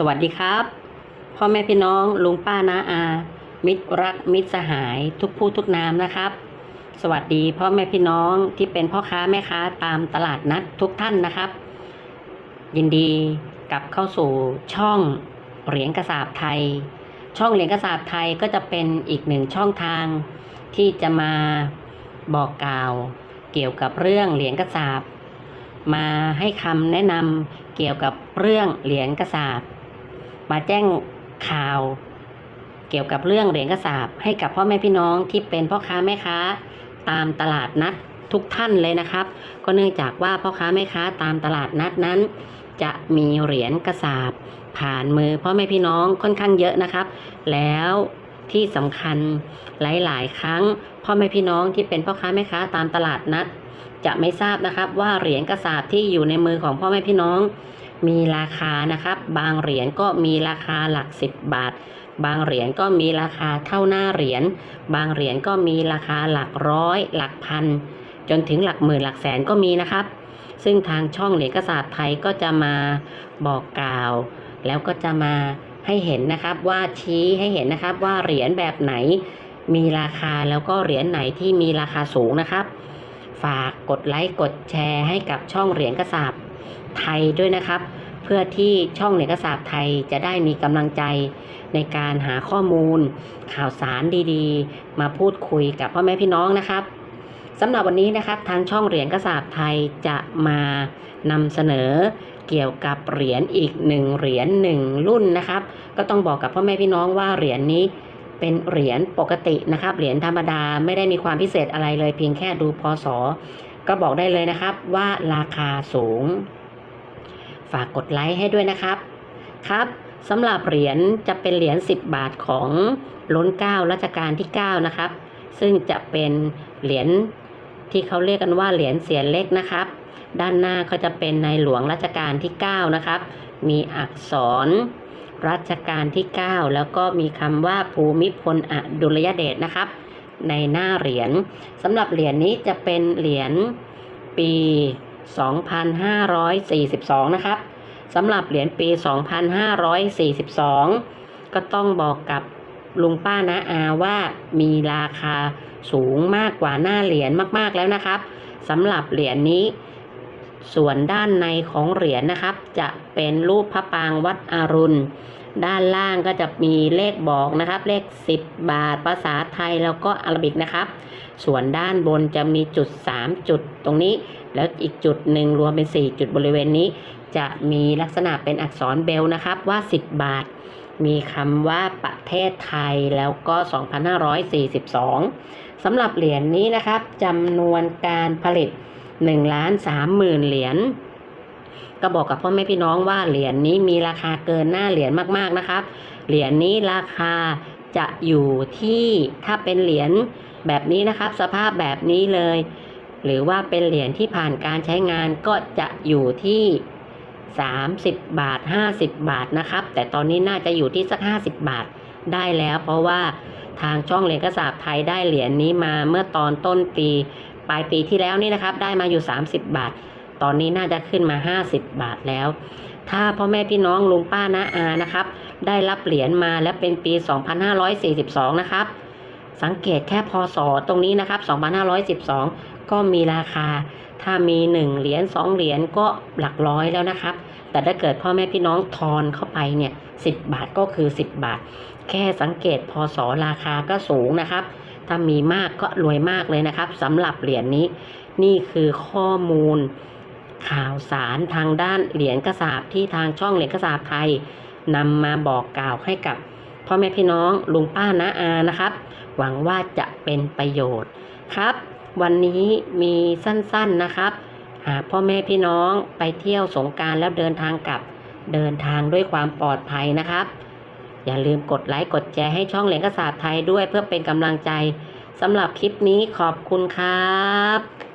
สวัสดีครับ พ่อแม่พี่น้องลุงป้านาอา มิตรรักมิตรสหายทุกผู้ทุกนามนะครับ สวัสดีพ่อแม่พี่น้องที่เป็นพ่อค้าแม่ค้าตามตลาดนัดทุกท่านนะครับ ยินดีกลับเข้าสู่ช่องเหรียญกระสาบไทย ช่องเหรียญกระสาบไทยก็จะเป็นอีกหนึ่งช่องทาง ที่จะมาบอกกล่าว เกี่ยวกับเรื่องเหรียญกระสาบมาให้คำแนะนำเกี่ยวกับเรื่องเหรียญกระสาบ มาแจ้งข่าว เกี่ยวกับเรื่องเหรียญกระสาบให้กับพ่อแม่พี่น้องที่เป็นพ่อค้าแม่ค้าตามตลาดนัดทุกท่านเลยนะครับ ก็เนื่องจากว่าพ่อค้าแม่ค้าตามตลาดนัดนั้น จะมีเหรียญกระสาบผ่านมือพ่อแม่พี่น้องค่อนข้างเยอะนะครับ แล้วที่สำคัญหลาย ๆ ครั้งพ่อแม่พี่น้องที่เป็นพ่อค้าแม่ค้าตามตลาดนัด จะไม่ทราบนะครับว่าเหรียญกระสาบที่อยู่ในมือของพ่อแม่พี่น้อง มีราคานะครับ บางเหรียญก็มีราคาหลักสิบบาท บางเหรียญก็มีราคาเท่าหน้าเหรียญ บางเหรียญก็มีราคาหลักร้อย หลักพัน จนถึงหลักหมื่นหลักแสนก็มีนะครับ ซึ่งทางช่องเหรียญกระสาบไทยก็จะมาบอกกล่าว แล้วก็จะมาให้เห็นนะครับว่าชี้ให้เห็นนะครับว่าเหรียญแบบไหนมีราคาแล้วก็เหรียญไหนที่มีราคาสูงนะครับ ฝากกดไลค์กดแชร์ให้กับช่องเหรียญกระสาบ ไทยด้วยนะครับ เพื่อที่ช่องเหรียญกระสาบไทยจะได้มีกำลังใจในการหาข้อมูล ข่าวสารดีๆ มาพูดคุยกับพ่อแม่พี่น้องนะครับสำหรับวันนี้นะครับทางช่องเหรียญกระสาบไทยจะมานำเสนอเกี่ยวกับเหรียญอีกหนึ่งเหรียญหนึ่งรุ่นนะครับ ก็ต้องบอกกับพ่อแม่พี่น้องว่าเหรียญนี้เป็นเหรียญปกตินะครับ เหรียญธรรมดาไม่ได้มีความพิเศษอะไรเลย เพียงแค่ดูพศก็บอกได้เลยนะครับว่าราคาสูง ฝากกดไลค์ให้ด้วยนะครับครับสำหรับเหรียญจะเป็นเหรียญ10 บาทของล้นเก้ารัชกาลที่9นะครับ ซึ่งจะเป็นเหรียญที่เขาเรียกกันว่าเหรียญเสียนเล็กนะครับ ด้านหน้าก็จะเป็นในหลวงรัชกาลที่9นะครับ มีอักษรรัชกาลที่ 9 แล้วก็มีคำว่าภูมิพลอดุลยเดชนะครับ ในหน้าเหรียญสำหรับเหรียญนี้จะเป็นเหรียญปี 2542 นะครับสำหรับเหรียญปี 2542 ก็ต้องบอกกับลุงป้านะอาว่ามีราคาสูงมากกว่าหน้าเหรียญมากๆแล้วนะครับสำหรับเหรียญนี้ ส่วนด้านในของเหรียญนะครับ จะเป็นรูปพระปางวัดอรุณ ด้านล่างก็จะมีเลขบอกนะครับ เลข 10 บาท ภาษาไทยแล้วก็อาราบิกนะครับ ส่วนด้านบนจะมีจุด 3 จุดตรงนี้ แล้วอีกจุดหนึ่งรวมเป็น 4 จุดบริเวณนี้ จะมีลักษณะเป็นอักษรเบลนะครับว่า 10 บาท มีคำว่าประเทศไทยแล้วก็ 2542สำหรับเหรียญนี้นะครับจำนวนการผลิต1ล้าน3หมื่นเหรียญ ก็บอกกับพ่อแม่พี่น้องว่าเหรียญนี้มีราคาเกินหน้าเหรียญมากๆนะครับ เหรียญนี้ราคาจะอยู่ที่ถ้าเป็นเหรียญแบบนี้นะครับ สภาพแบบนี้เลย หรือว่าเป็นเหรียญที่ผ่านการใช้งานก็จะอยู่ที่ 30 บาท 50 บาทนะครับ แต่ตอนนี้น่าจะอยู่ที่สัก 50 บาทได้แล้ว เพราะว่าทางช่องเหรียญกระสาบไทยได้เหรียญนี้มาเมื่อตอนต้นปี ปลายปีที่แล้วนี่นะครับ ได้มาอยู่ 30 บาท ตอนนี้น่าจะขึ้นมา 50 บาทแล้ว ถ้าพ่อแม่พี่น้องลุงป้าน้าอานะครับ ได้รับเหรียญมาและเป็นปี 2542 นะครับ สังเกตแค่พศตรงนี้นะครับ 2512 ก็มีราคา ถ้ามี 1 เหรียญ2เหรียญก็หลักร้อยแล้วนะครับ แต่ถ้าเกิดพ่อแม่พี่น้องทอนเข้าไปเนี่ย 10 บาทก็คือ 10 บาท แค่สังเกตพศราคาก็สูงนะครับถ้ามีมากก็รวยมากเลยนะครับสำหรับเหรียญนี้ นี่คือข้อมูล ข่าวสารทางด้านเหรียญกระสาบที่ทางช่องเหรียญกระสาบไทยนำมาบอกกล่าวให้กับพ่อแม่พี่น้องลุงป้าน้าอานะครับ หวังว่าจะเป็นประโยชน์ครับ วันนี้มีสั้นๆนะครับ หากพ่อแม่พี่น้องไปเที่ยวสงการแล้วเดินทางกลับเดินทางด้วยความปลอดภัยนะครับ อย่าลืมกดไลค์กดแชร์ให้ช่องเหรียญกระสาบไทยด้วยเพื่อเป็นกำลังใจสำหรับคลิปนี้ขอบคุณครับ